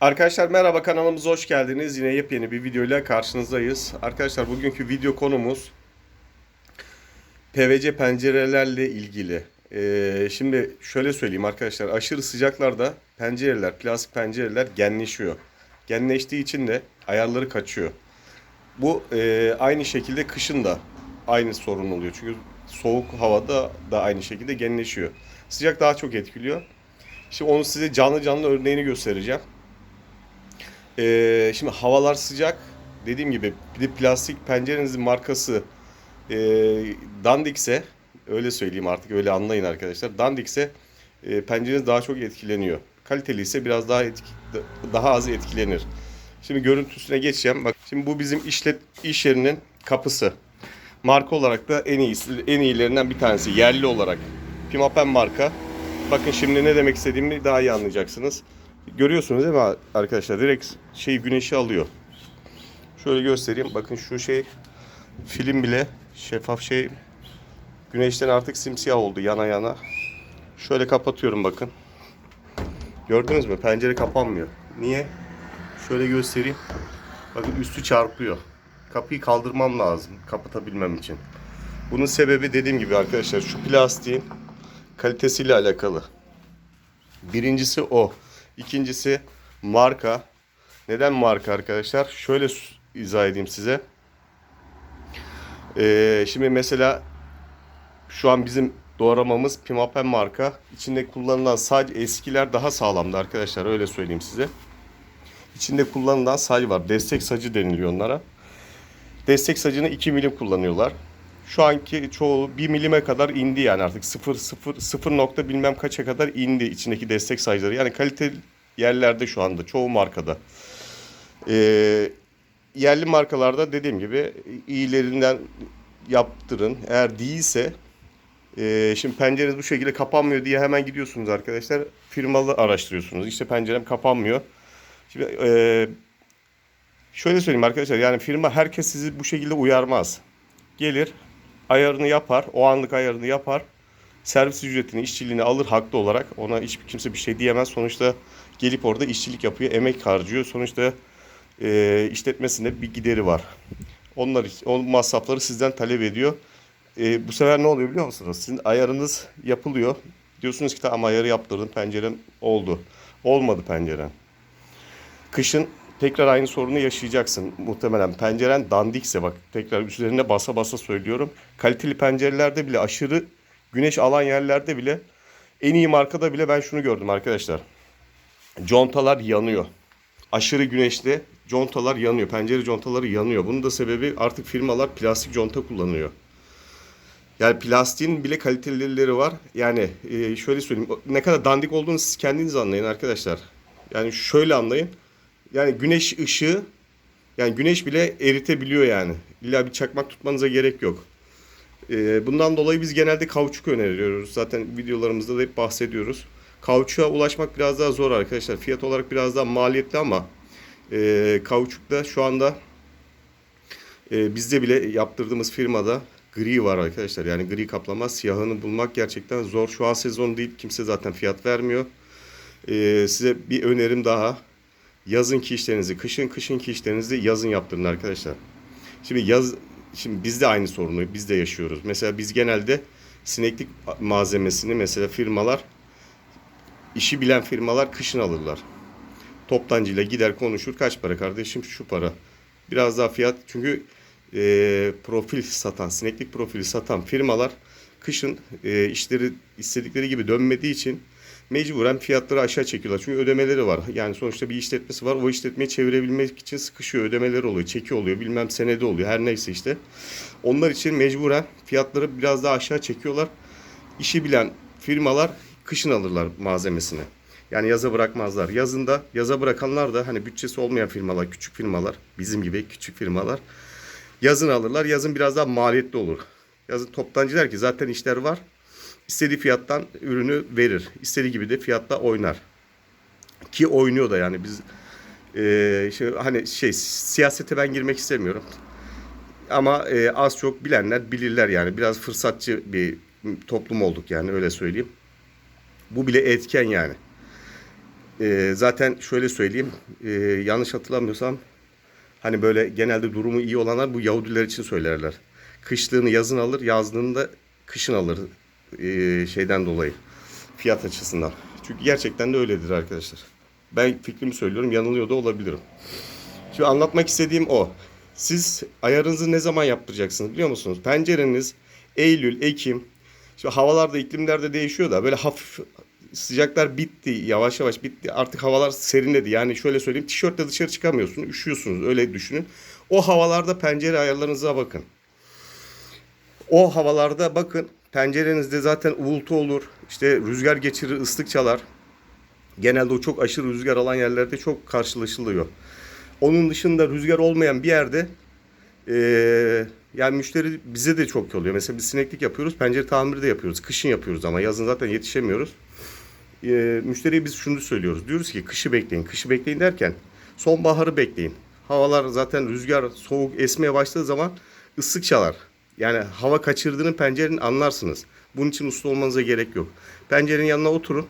Arkadaşlar merhaba kanalımıza hoş geldiniz. Yine yepyeni bir videoyla karşınızdayız. Arkadaşlar bugünkü video konumuz PVC pencerelerle ilgili. Ee, şimdi şöyle söyleyeyim arkadaşlar aşırı sıcaklarda pencereler, plastik pencereler genleşiyor. Genleştiği için de ayarları kaçıyor. Bu e, aynı şekilde kışın da aynı sorun oluyor. Çünkü soğuk havada da aynı şekilde genleşiyor. Sıcak daha çok etkiliyor. Şimdi onu size canlı canlı örneğini göstereceğim. Ee, şimdi havalar sıcak. Dediğim gibi bir de plastik pencerenizin markası e, Dandikse öyle söyleyeyim artık öyle anlayın arkadaşlar. Dandikse e, pencereniz daha çok etkileniyor. Kaliteli ise biraz daha etki, daha az etkilenir. Şimdi görüntüsüne geçeceğim. Bak şimdi bu bizim işlet iş yerinin kapısı. Marka olarak da en iyisi en iyilerinden bir tanesi yerli olarak. Pimapen marka. Bakın şimdi ne demek istediğimi daha iyi anlayacaksınız. Görüyorsunuz değil mi arkadaşlar? Direkt şey güneşi alıyor. Şöyle göstereyim. Bakın şu şey film bile şeffaf şey güneşten artık simsiyah oldu yana yana. Şöyle kapatıyorum bakın. Gördünüz mü? Pencere kapanmıyor. Niye? Şöyle göstereyim. Bakın üstü çarpıyor. Kapıyı kaldırmam lazım kapatabilmem için. Bunun sebebi dediğim gibi arkadaşlar şu plastiğin kalitesiyle alakalı. Birincisi o. İkincisi marka. Neden marka arkadaşlar? Şöyle izah edeyim size. Ee, şimdi mesela şu an bizim doğramamız Pimapen marka. İçinde kullanılan sadece eskiler daha sağlamdı arkadaşlar. Öyle söyleyeyim size. İçinde kullanılan sac var. Destek sacı deniliyor onlara. Destek sacını 2 milim kullanıyorlar. Şu anki çoğu 1 milime kadar indi yani artık 0 0 0 nokta bilmem kaça kadar indi içindeki destek sacları. Yani kaliteli yerlerde şu anda çoğu markada. Ee, yerli markalarda dediğim gibi iyilerinden yaptırın. Eğer değilse e, şimdi pencereniz bu şekilde kapanmıyor diye hemen gidiyorsunuz arkadaşlar. Firmalı araştırıyorsunuz. İşte pencerem kapanmıyor. Şimdi e, şöyle söyleyeyim arkadaşlar yani firma herkes sizi bu şekilde uyarmaz. Gelir ayarını yapar. O anlık ayarını yapar. Servis ücretini, işçiliğini alır haklı olarak. Ona hiçbir kimse bir şey diyemez. Sonuçta gelip orada işçilik yapıyor, emek harcıyor. Sonuçta e, işletmesinde bir gideri var. Onlar o masrafları sizden talep ediyor. E, bu sefer ne oluyor biliyor musunuz? Sizin ayarınız yapılıyor. Diyorsunuz ki tamam ayarı yaptırdım, pencerem oldu. Olmadı penceren. Kışın tekrar aynı sorunu yaşayacaksın muhtemelen. Penceren dandikse bak tekrar üzerine basa basa söylüyorum. Kaliteli pencerelerde bile aşırı güneş alan yerlerde bile en iyi markada bile ben şunu gördüm arkadaşlar. Contalar yanıyor. Aşırı güneşte contalar yanıyor. Pencere contaları yanıyor. Bunun da sebebi artık firmalar plastik conta kullanıyor. Yani plastiğin bile kalitelileri var. Yani e, şöyle söyleyeyim. Ne kadar dandik olduğunu siz kendiniz anlayın arkadaşlar. Yani şöyle anlayın. Yani güneş ışığı yani güneş bile eritebiliyor yani. İlla bir çakmak tutmanıza gerek yok. Ee, bundan dolayı biz genelde kauçuk öneriyoruz. Zaten videolarımızda da hep bahsediyoruz. Kauçuğa ulaşmak biraz daha zor arkadaşlar. Fiyat olarak biraz daha maliyetli ama e, kauçukta şu anda e, bizde bile yaptırdığımız firmada gri var arkadaşlar. Yani gri kaplama siyahını bulmak gerçekten zor. Şu an sezon değil. Kimse zaten fiyat vermiyor. Ee, size bir önerim daha. Yazınki işlerinizi kışın, kışınki işlerinizi yazın yaptırın arkadaşlar. Şimdi yaz şimdi biz de aynı sorunu biz de yaşıyoruz. Mesela biz genelde sineklik malzemesini mesela firmalar işi bilen firmalar kışın alırlar. Toptancıyla gider konuşur kaç para kardeşim şu para. Biraz daha fiyat çünkü e, profil satan sineklik profili satan firmalar kışın e, işleri istedikleri gibi dönmediği için mecburen fiyatları aşağı çekiyorlar. Çünkü ödemeleri var. Yani sonuçta bir işletmesi var. O işletmeyi çevirebilmek için sıkışıyor. Ödemeleri oluyor. Çeki oluyor. Bilmem senede oluyor. Her neyse işte. Onlar için mecburen fiyatları biraz daha aşağı çekiyorlar. İşi bilen firmalar kışın alırlar malzemesini. Yani yaza bırakmazlar. Yazında yaza bırakanlar da hani bütçesi olmayan firmalar, küçük firmalar, bizim gibi küçük firmalar yazın alırlar. Yazın biraz daha maliyetli olur. Yazın toptancı der ki zaten işler var. İstediği fiyattan ürünü verir. İstediği gibi de fiyatta oynar. Ki oynuyor da yani biz e, şey, hani şey siyasete ben girmek istemiyorum. Ama e, az çok bilenler bilirler yani. Biraz fırsatçı bir toplum olduk yani öyle söyleyeyim. Bu bile etken yani. e, zaten şöyle söyleyeyim. e, yanlış hatırlamıyorsam hani böyle genelde durumu iyi olanlar bu Yahudiler için söylerler. Kışlığını yazın alır, yazlığını da kışın alır e, şeyden dolayı. Fiyat açısından. Çünkü gerçekten de öyledir arkadaşlar. Ben fikrimi söylüyorum, yanılıyor da olabilirim. Şimdi anlatmak istediğim o. Siz ayarınızı ne zaman yaptıracaksınız biliyor musunuz? Pencereniz Eylül, Ekim. Şimdi havalarda, iklimler de değişiyor da böyle hafif sıcaklar bitti. Yavaş yavaş bitti. Artık havalar serinledi. Yani şöyle söyleyeyim. Tişörtle dışarı çıkamıyorsunuz. Üşüyorsunuz. Öyle düşünün. O havalarda pencere ayarlarınıza bakın. O havalarda bakın. Pencerenizde zaten uğultu olur. İşte rüzgar geçirir, ıslık çalar. Genelde o çok aşırı rüzgar alan yerlerde çok karşılaşılıyor. Onun dışında rüzgar olmayan bir yerde eee, yani müşteri bize de çok oluyor. Mesela biz sineklik yapıyoruz, pencere tamiri de yapıyoruz. Kışın yapıyoruz ama yazın zaten yetişemiyoruz. Eee müşteriye biz şunu söylüyoruz. Diyoruz ki kışı bekleyin. Kışı bekleyin derken sonbaharı bekleyin. Havalar zaten rüzgar soğuk esmeye başladığı zaman ıslık çalar. Yani hava kaçırdığını pencerenin anlarsınız. Bunun için usta olmanıza gerek yok. Pencerenin yanına oturun.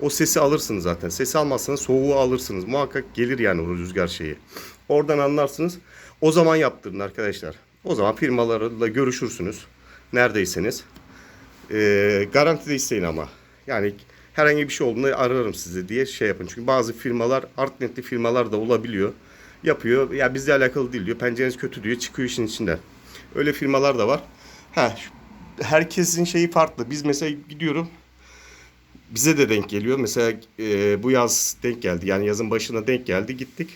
O sesi alırsınız zaten. Sesi almazsanız soğuğu alırsınız. Muhakkak gelir yani o rüzgar şeyi. Oradan anlarsınız. O zaman yaptırın arkadaşlar. O zaman firmalarla görüşürsünüz. Neredeyseniz. Ee, garanti de isteyin ama. Yani herhangi bir şey olduğunda ararım sizi diye şey yapın. Çünkü bazı firmalar art niyetli firmalar da olabiliyor. Yapıyor. Ya bizle alakalı değil diyor. Pencereniz kötü diyor. Çıkıyor işin içinden. Öyle firmalar da var. Ha, herkesin şeyi farklı. Biz mesela gidiyorum bize de denk geliyor. Mesela e, bu yaz denk geldi. Yani yazın başına denk geldi. Gittik.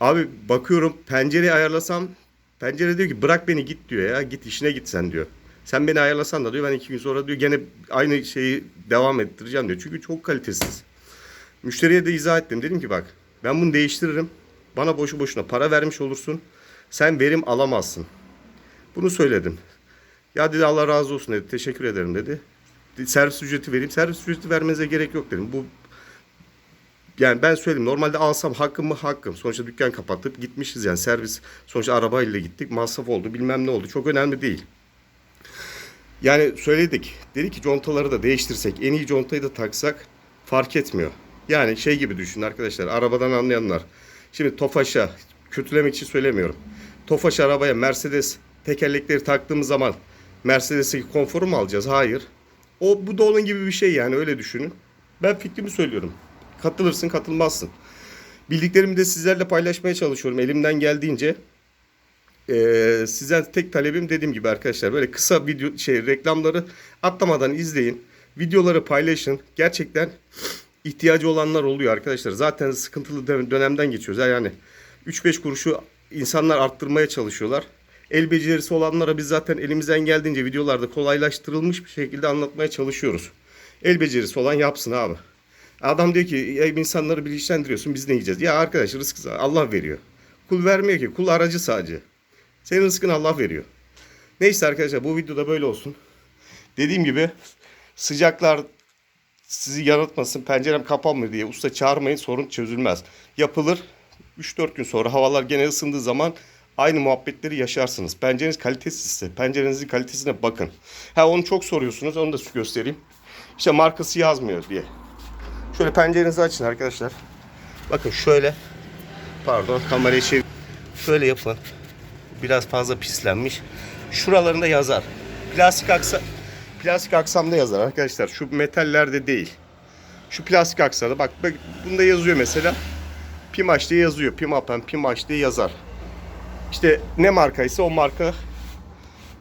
Abi bakıyorum pencereyi ayarlasam pencere diyor ki bırak beni git diyor ya. Git işine git sen diyor. Sen beni ayarlasan da diyor ben iki gün sonra diyor gene aynı şeyi devam ettireceğim diyor. Çünkü çok kalitesiz. Müşteriye de izah ettim. Dedim ki bak ben bunu değiştiririm. Bana boşu boşuna para vermiş olursun. Sen verim alamazsın. Bunu söyledim. Ya dedi Allah razı olsun dedi. Teşekkür ederim dedi. Servis ücreti vereyim. Servis ücreti vermenize gerek yok dedim. Bu yani ben söyleyeyim normalde alsam hakkım mı hakkım. Sonuçta dükkan kapattık gitmişiz yani servis sonuçta arabayla gittik masraf oldu bilmem ne oldu çok önemli değil. Yani söyledik dedi ki contaları da değiştirsek en iyi contayı da taksak fark etmiyor. Yani şey gibi düşünün arkadaşlar arabadan anlayanlar. Şimdi Tofaş'a kötülemek için söylemiyorum. Tofaş arabaya Mercedes tekerlekleri taktığımız zaman Mercedes'teki konforu mu alacağız? Hayır. O bu da onun gibi bir şey yani öyle düşünün. Ben fikrimi söylüyorum. Katılırsın katılmazsın. Bildiklerimi de sizlerle paylaşmaya çalışıyorum elimden geldiğince. Ee, sizden tek talebim dediğim gibi arkadaşlar böyle kısa video şey reklamları atlamadan izleyin. Videoları paylaşın. Gerçekten ihtiyacı olanlar oluyor arkadaşlar. Zaten sıkıntılı dön- dönemden geçiyoruz. Yani 3-5 kuruşu insanlar arttırmaya çalışıyorlar. El becerisi olanlara biz zaten elimizden geldiğince videolarda kolaylaştırılmış bir şekilde anlatmaya çalışıyoruz. El becerisi olan yapsın abi. Adam diyor ki "Ya insanları bilinçlendiriyorsun biz ne yiyeceğiz? Ya arkadaş rızkı Allah veriyor. Kul vermiyor ki. Kul aracı sadece. Senin rızkını Allah veriyor. Neyse arkadaşlar bu videoda böyle olsun. Dediğim gibi sıcaklar sizi yanıltmasın pencerem kapanmıyor diye usta çağırmayın sorun çözülmez. Yapılır 3-4 gün sonra havalar gene ısındığı zaman aynı muhabbetleri yaşarsınız. Pencereniz kalitesizse pencerenizin kalitesine bakın. Ha onu çok soruyorsunuz onu da göstereyim. İşte markası yazmıyor diye. Şöyle pencerenizi açın arkadaşlar. Bakın şöyle pardon kamerayı çevir. Şöyle yapın. Biraz fazla pislenmiş. Şuralarında yazar. Plastik aksa plastik aksamda yazar arkadaşlar. Şu metallerde değil. Şu plastik aksamda bak, bak bunda yazıyor mesela. Pimaş diye yazıyor. Pimapen, Pimaş diye yazar. İşte ne markaysa o marka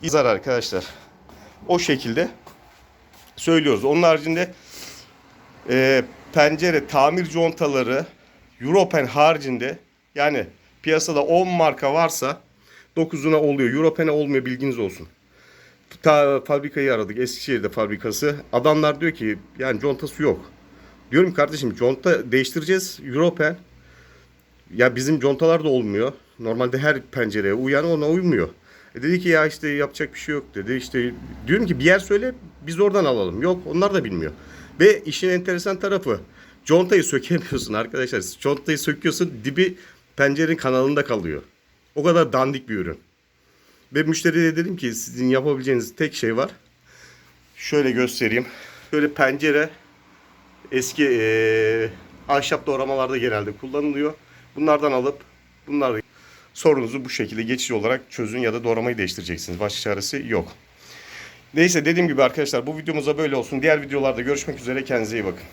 yazar arkadaşlar. O şekilde söylüyoruz. Onun haricinde e, pencere tamir contaları Europen haricinde yani piyasada 10 marka varsa 9'una oluyor. Europen'e olmuyor bilginiz olsun. Ta fabrikayı aradık. Eskişehir'de fabrikası. Adamlar diyor ki yani contası yok. Diyorum kardeşim conta değiştireceğiz. Europen. Ya bizim contalar da olmuyor. Normalde her pencereye uyan ona uymuyor. E dedi ki ya işte yapacak bir şey yok dedi. İşte diyorum ki bir yer söyle biz oradan alalım. Yok onlar da bilmiyor. Ve işin enteresan tarafı contayı sökemiyorsun arkadaşlar. Contayı söküyorsun dibi pencerenin kanalında kalıyor. O kadar dandik bir ürün. Ve müşteriye dedim ki sizin yapabileceğiniz tek şey var. Şöyle göstereyim. Şöyle pencere eski eee, ahşap doğramalarda genelde kullanılıyor. Bunlardan alıp bunlar sorunuzu bu şekilde geçici olarak çözün ya da doğramayı değiştireceksiniz. Başka çaresi yok. Neyse dediğim gibi arkadaşlar bu videomuzda böyle olsun. Diğer videolarda görüşmek üzere. Kendinize iyi bakın.